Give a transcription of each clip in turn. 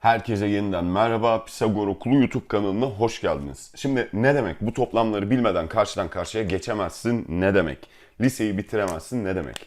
Herkese yeniden merhaba. Pisagor Okulu YouTube kanalına hoş geldiniz. Şimdi ne demek? Bu toplamları bilmeden karşıdan karşıya geçemezsin ne demek? Liseyi bitiremezsin ne demek?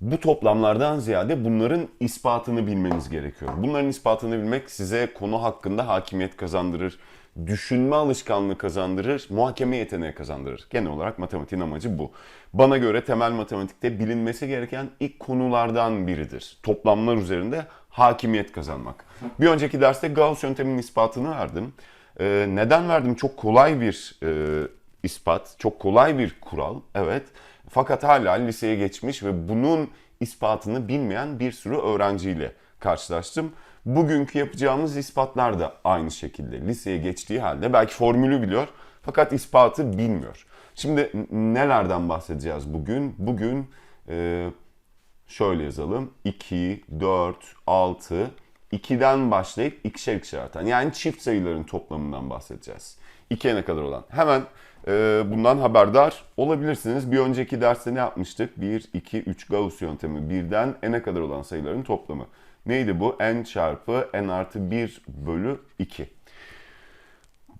Bu toplamlardan ziyade bunların ispatını bilmeniz gerekiyor. Bunların ispatını bilmek size konu hakkında hakimiyet kazandırır, düşünme alışkanlığı kazandırır, muhakeme yeteneği kazandırır. Genel olarak matematiğin amacı bu. Bana göre temel matematikte bilinmesi gereken ilk konulardan biridir. Toplamlar üzerinde hakimiyet kazanmak. Bir önceki derste Gauss yönteminin ispatını verdim. Ee, neden verdim? Çok kolay bir e, ispat, çok kolay bir kural. Evet. Fakat hala liseye geçmiş ve bunun ispatını bilmeyen bir sürü öğrenciyle karşılaştım. Bugünkü yapacağımız ispatlar da aynı şekilde. Liseye geçtiği halde belki formülü biliyor fakat ispatı bilmiyor. Şimdi nelerden bahsedeceğiz bugün? Bugün e, şöyle yazalım. 2, 4, 6, 2'den başlayıp ikişer ikişer artan. Yani çift sayıların toplamından bahsedeceğiz. 2'ye ne kadar olan. Hemen bundan haberdar olabilirsiniz. Bir önceki derste ne yapmıştık? 1, 2, 3 Gauss yöntemi. Birden n'e kadar olan sayıların toplamı. Neydi bu? n çarpı n artı 1 bölü 2.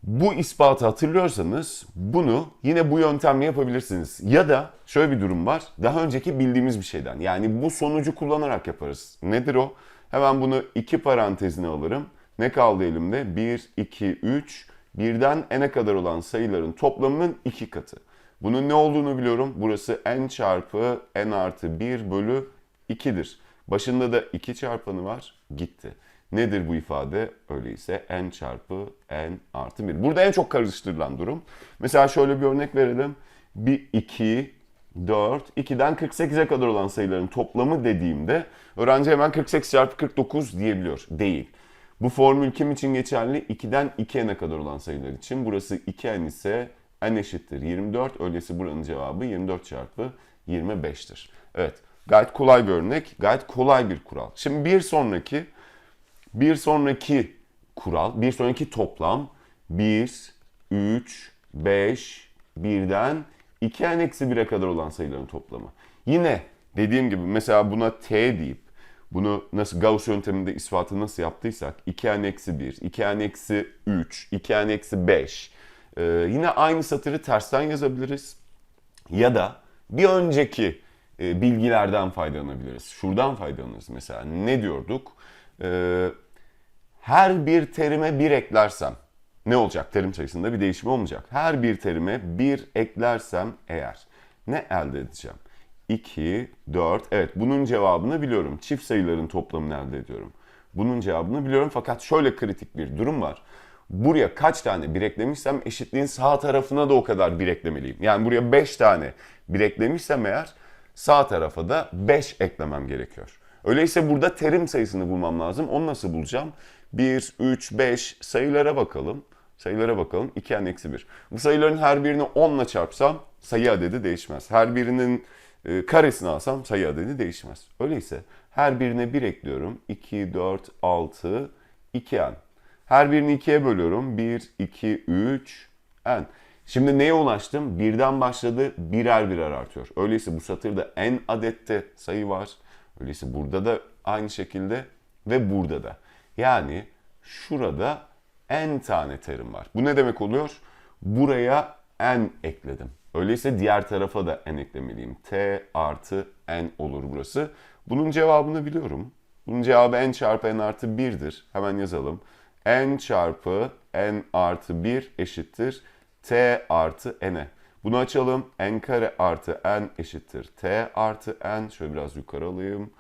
Bu ispatı hatırlıyorsanız bunu yine bu yöntemle yapabilirsiniz. Ya da şöyle bir durum var. Daha önceki bildiğimiz bir şeyden. Yani bu sonucu kullanarak yaparız. Nedir o? Hemen bunu iki parantezine alırım. Ne kaldı elimde? 1, 2, 3. Birden n'e kadar olan sayıların toplamının iki katı. Bunun ne olduğunu biliyorum. Burası n çarpı n artı 1 bölü 2'dir. Başında da 2 çarpanı var. Gitti. Nedir bu ifade? Öyleyse n çarpı n artı 1. Burada en çok karıştırılan durum. Mesela şöyle bir örnek verelim. Bir 2, 4, 2'den 48'e kadar olan sayıların toplamı dediğimde öğrenci hemen 48 çarpı 49 diyebiliyor. Değil. Bu formül kim için geçerli? 2'den 2'ye ne kadar olan sayılar için. Burası 2n ise n eşittir 24. Öyleyse buranın cevabı 24 çarpı 25'tir. Evet. Gayet kolay bir örnek. Gayet kolay bir kural. Şimdi bir sonraki bir sonraki kural, bir sonraki toplam 1, 3, 5, 1'den 2n eksi 1'e kadar olan sayıların toplamı. Yine dediğim gibi mesela buna t deyip bunu nasıl Gauss yönteminde ispatı nasıl yaptıysak 2n eksi 1, 2n eksi 3, 2n eksi 5 ee, yine aynı satırı tersten yazabiliriz. Ya da bir önceki e, bilgilerden faydalanabiliriz. Şuradan faydalanırız mesela. Ne diyorduk? Ee, her bir terime bir eklersem ne olacak? Terim sayısında bir değişim olmayacak. Her bir terime bir eklersem eğer ne elde edeceğim? 2, 4. Evet bunun cevabını biliyorum. Çift sayıların toplamını elde ediyorum. Bunun cevabını biliyorum fakat şöyle kritik bir durum var. Buraya kaç tane bir eklemişsem eşitliğin sağ tarafına da o kadar bir eklemeliyim. Yani buraya 5 tane bir eklemişsem eğer sağ tarafa da 5 eklemem gerekiyor. Öyleyse burada terim sayısını bulmam lazım. Onu nasıl bulacağım? 1, 3, 5 sayılara bakalım. Sayılara bakalım. 2n eksi 1. Bu sayıların her birini 10 ile çarpsam sayı adedi değişmez. Her birinin karesini alsam sayı adedi değişmez. Öyleyse her birine 1 ekliyorum. 2, 4, 6, 2n. Her birini 2'ye bölüyorum. 1, 2, 3, n. Şimdi neye ulaştım? Birden başladı, birer birer artıyor. Öyleyse bu satırda n adette sayı var. Öyleyse burada da aynı şekilde ve burada da. Yani şurada n tane terim var. Bu ne demek oluyor? Buraya n ekledim. Öyleyse diğer tarafa da n eklemeliyim. t artı n olur burası. Bunun cevabını biliyorum. Bunun cevabı n çarpı n artı 1'dir. Hemen yazalım. n çarpı n artı 1 eşittir t artı n'e. Bunu açalım. n kare artı n eşittir t artı n. Şöyle biraz yukarı alayım.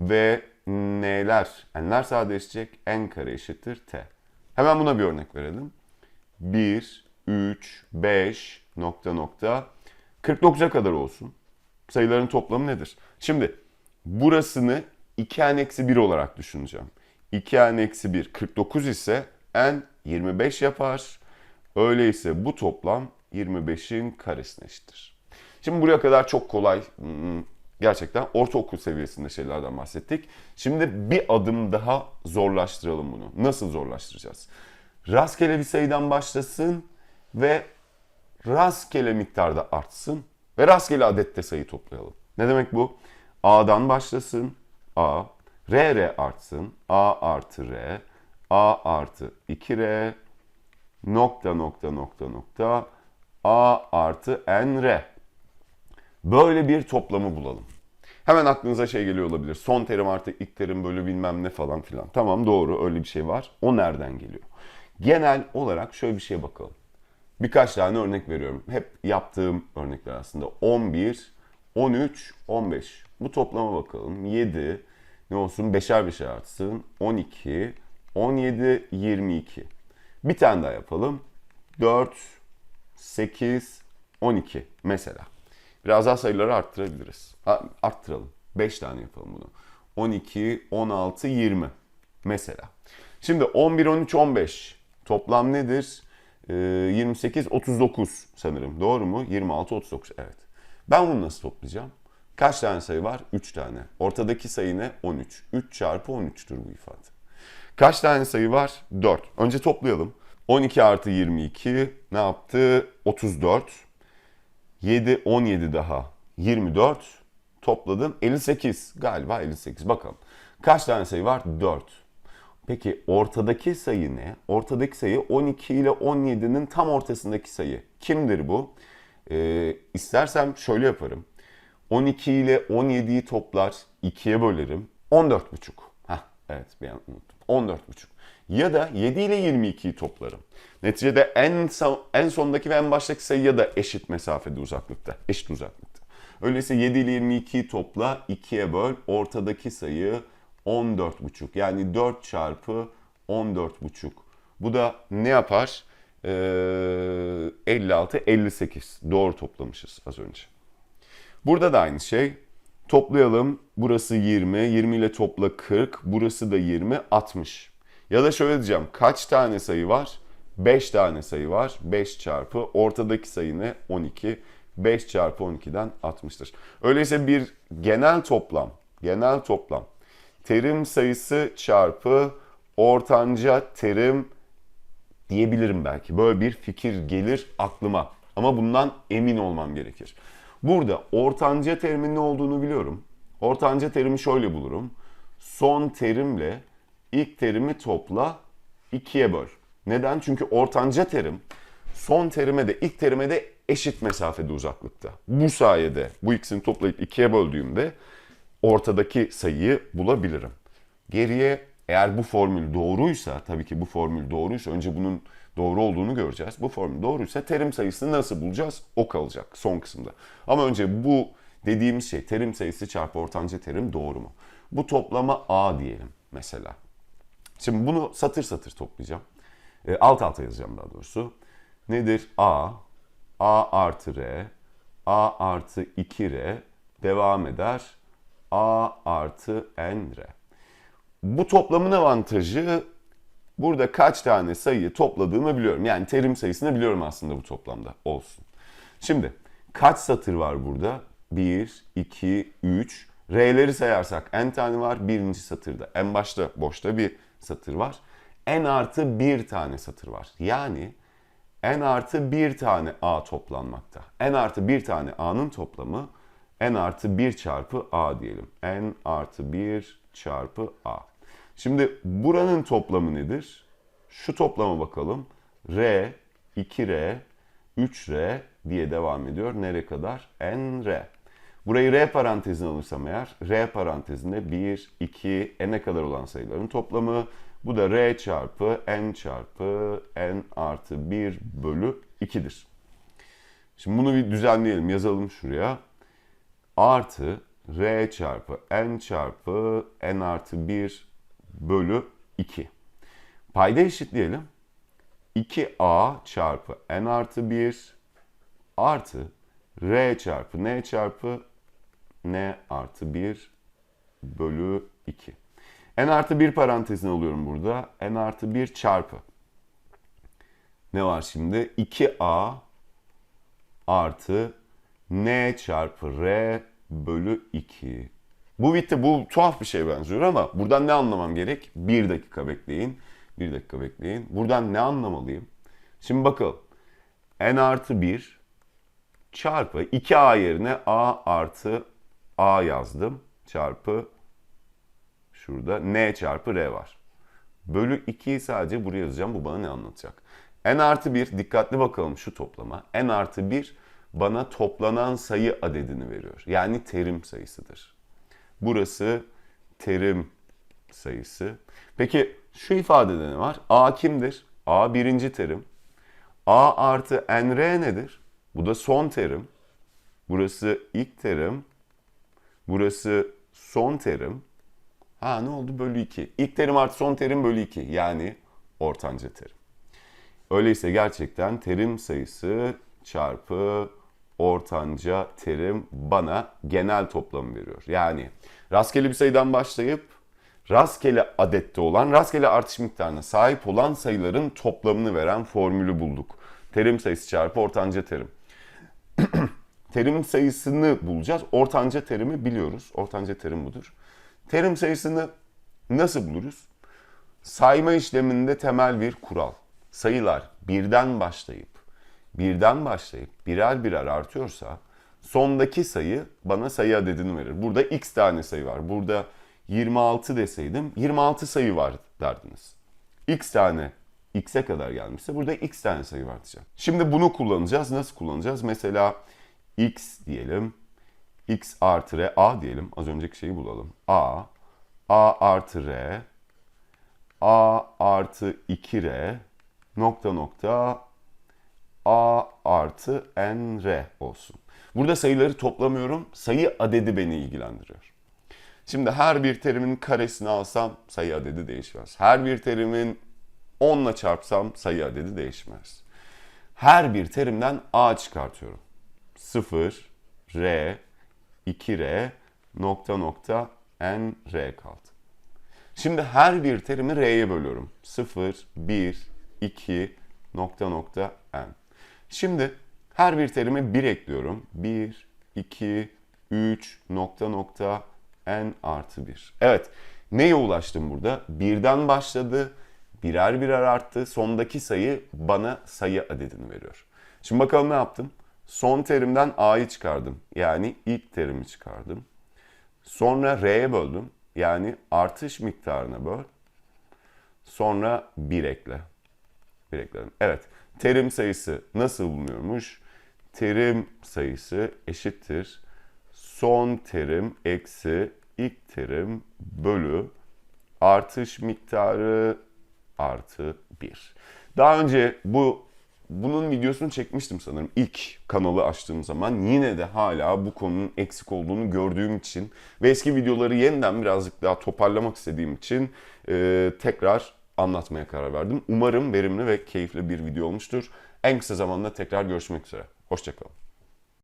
Ve n'ler, n'ler sadeleşecek. n kare eşittir t. Hemen buna bir örnek verelim. 1, 3, 5 nokta nokta 49'a kadar olsun. Sayıların toplamı nedir? Şimdi burasını 2n eksi 1 olarak düşüneceğim. 2n eksi 1 49 ise n 25 yapar. Öyleyse bu toplam 25'in karesine eşittir. Şimdi buraya kadar çok kolay, hmm, gerçekten ortaokul seviyesinde şeylerden bahsettik. Şimdi bir adım daha zorlaştıralım bunu. Nasıl zorlaştıracağız? Rastgele bir sayıdan başlasın ve rastgele miktarda artsın ve rastgele adette sayı toplayalım. Ne demek bu? A'dan başlasın, A, R, R artsın, A artı R, a artı 2r nokta nokta nokta nokta a artı n r. Böyle bir toplamı bulalım. Hemen aklınıza şey geliyor olabilir. Son terim artı ilk terim bölü bilmem ne falan filan. Tamam doğru öyle bir şey var. O nereden geliyor? Genel olarak şöyle bir şeye bakalım. Birkaç tane örnek veriyorum. Hep yaptığım örnekler aslında. 11, 13, 15. Bu toplama bakalım. 7, ne olsun? Beşer beşer artsın. 12, 17, 22. Bir tane daha yapalım. 4, 8, 12 mesela. Biraz daha sayıları arttırabiliriz. Arttıralım. 5 tane yapalım bunu. 12, 16, 20 mesela. Şimdi 11, 13, 15 toplam nedir? Ee, 28, 39 sanırım. Doğru mu? 26, 39. Evet. Ben bunu nasıl toplayacağım? Kaç tane sayı var? 3 tane. Ortadaki sayı ne? 13. 3 çarpı 13'tür bu ifade. Kaç tane sayı var? 4. Önce toplayalım. 12 artı 22 ne yaptı? 34. 7, 17 daha. 24. Topladım. 58. Galiba 58. Bakalım. Kaç tane sayı var? 4. Peki ortadaki sayı ne? Ortadaki sayı 12 ile 17'nin tam ortasındaki sayı. Kimdir bu? Ee, istersem şöyle yaparım. 12 ile 17'yi toplar 2'ye bölerim. 14,5. Hah evet bir an unuttum. 14,5. Ya da 7 ile 22'yi toplarım. Neticede en, son, en sondaki ve en baştaki sayıya da eşit mesafede uzaklıkta. Eşit uzaklıkta. Öyleyse 7 ile 22'yi topla 2'ye böl. Ortadaki sayı 14,5. Yani 4 çarpı 14,5. Bu da ne yapar? Ee, 56, 58. Doğru toplamışız az önce. Burada da aynı şey. Toplayalım. Burası 20. 20 ile topla 40. Burası da 20. 60. Ya da şöyle diyeceğim. Kaç tane sayı var? 5 tane sayı var. 5 çarpı. Ortadaki sayı ne? 12. 5 çarpı 12'den 60'tır. Öyleyse bir genel toplam. Genel toplam. Terim sayısı çarpı ortanca terim diyebilirim belki. Böyle bir fikir gelir aklıma. Ama bundan emin olmam gerekir. Burada ortanca terimin ne olduğunu biliyorum. Ortanca terimi şöyle bulurum. Son terimle ilk terimi topla ikiye böl. Neden? Çünkü ortanca terim son terime de ilk terime de eşit mesafede uzaklıkta. Bu sayede bu ikisini toplayıp ikiye böldüğümde ortadaki sayıyı bulabilirim. Geriye eğer bu formül doğruysa, tabii ki bu formül doğruysa önce bunun doğru olduğunu göreceğiz. Bu formül doğruysa terim sayısını nasıl bulacağız? O kalacak son kısımda. Ama önce bu dediğimiz şey terim sayısı çarpı ortanca terim doğru mu? Bu toplama A diyelim mesela. Şimdi bunu satır satır toplayacağım. E, alt alta yazacağım daha doğrusu. Nedir? A, A artı R, A artı 2R devam eder. A artı N R. Bu toplamın avantajı burada kaç tane sayıyı topladığımı biliyorum. Yani terim sayısını biliyorum aslında bu toplamda olsun. Şimdi kaç satır var burada? 1, 2, 3. R'leri sayarsak n tane var birinci satırda. En başta boşta bir satır var. n artı bir tane satır var. Yani n artı bir tane a toplanmakta. n artı bir tane a'nın toplamı n artı 1 çarpı a diyelim. n artı 1 çarpı a. Şimdi buranın toplamı nedir? Şu toplama bakalım. R, 2R, 3R diye devam ediyor. Nereye kadar? N, R. Burayı R parantezine alırsam eğer, R parantezinde 1, 2, N'e kadar olan sayıların toplamı. Bu da R çarpı N çarpı N artı 1 bölü 2'dir. Şimdi bunu bir düzenleyelim. Yazalım şuraya. Artı R çarpı N çarpı N artı 1 bölü 2. Payda eşitleyelim. 2a çarpı n artı 1 artı r çarpı n çarpı n artı 1 bölü 2. n artı 1 parantezine alıyorum burada. n artı 1 çarpı. Ne var şimdi? 2a artı n çarpı r bölü 2. Bu bitti. Bu tuhaf bir şey benziyor ama buradan ne anlamam gerek? Bir dakika bekleyin. Bir dakika bekleyin. Buradan ne anlamalıyım? Şimdi bakalım. n artı 1 çarpı 2a yerine a artı a yazdım. Çarpı şurada n çarpı r var. Bölü 2'yi sadece buraya yazacağım. Bu bana ne anlatacak? n artı 1, dikkatli bakalım şu toplama. n artı 1 bana toplanan sayı adedini veriyor. Yani terim sayısıdır. Burası terim sayısı. Peki şu ifadede ne var? A kimdir? A birinci terim. A artı nr nedir? Bu da son terim. Burası ilk terim. Burası son terim. Ha ne oldu? Bölü 2. İlk terim artı son terim bölü 2. Yani ortanca terim. Öyleyse gerçekten terim sayısı çarpı ortanca terim bana genel toplamı veriyor. Yani rastgele bir sayıdan başlayıp rastgele adette olan, rastgele artış miktarına sahip olan sayıların toplamını veren formülü bulduk. Terim sayısı çarpı ortanca terim. terim sayısını bulacağız. Ortanca terimi biliyoruz. Ortanca terim budur. Terim sayısını nasıl buluruz? Sayma işleminde temel bir kural. Sayılar birden başlayıp birden başlayıp birer birer artıyorsa sondaki sayı bana sayı adedini verir. Burada x tane sayı var. Burada 26 deseydim 26 sayı var derdiniz. x tane x'e kadar gelmişse burada x tane sayı var diyeceğim. Şimdi bunu kullanacağız. Nasıl kullanacağız? Mesela x diyelim. x artı r a diyelim. Az önceki şeyi bulalım. a a artı r a artı 2r nokta nokta a artı n r olsun. Burada sayıları toplamıyorum. Sayı adedi beni ilgilendiriyor. Şimdi her bir terimin karesini alsam sayı adedi değişmez. Her bir terimin 10 ile çarpsam sayı adedi değişmez. Her bir terimden a çıkartıyorum. 0, r, 2r, nokta nokta n, r kaldı. Şimdi her bir terimi r'ye bölüyorum. 0, 1, 2, nokta nokta n. Şimdi her bir terime 1 ekliyorum. 1, 2, 3, nokta nokta n artı 1. Evet, neye ulaştım burada? Birden başladı, birer birer arttı. Sondaki sayı bana sayı adedini veriyor. Şimdi bakalım ne yaptım? Son terimden a'yı çıkardım. Yani ilk terimi çıkardım. Sonra r'ye böldüm. Yani artış miktarına böl. Sonra 1 ekle. 1 ekledim. Evet. Terim sayısı nasıl bulunuyormuş? Terim sayısı eşittir. Son terim eksi ilk terim bölü artış miktarı artı 1. Daha önce bu bunun videosunu çekmiştim sanırım ilk kanalı açtığım zaman. Yine de hala bu konunun eksik olduğunu gördüğüm için ve eski videoları yeniden birazcık daha toparlamak istediğim için e, tekrar anlatmaya karar verdim. Umarım verimli ve keyifli bir video olmuştur. En kısa zamanda tekrar görüşmek üzere. Hoşçakalın.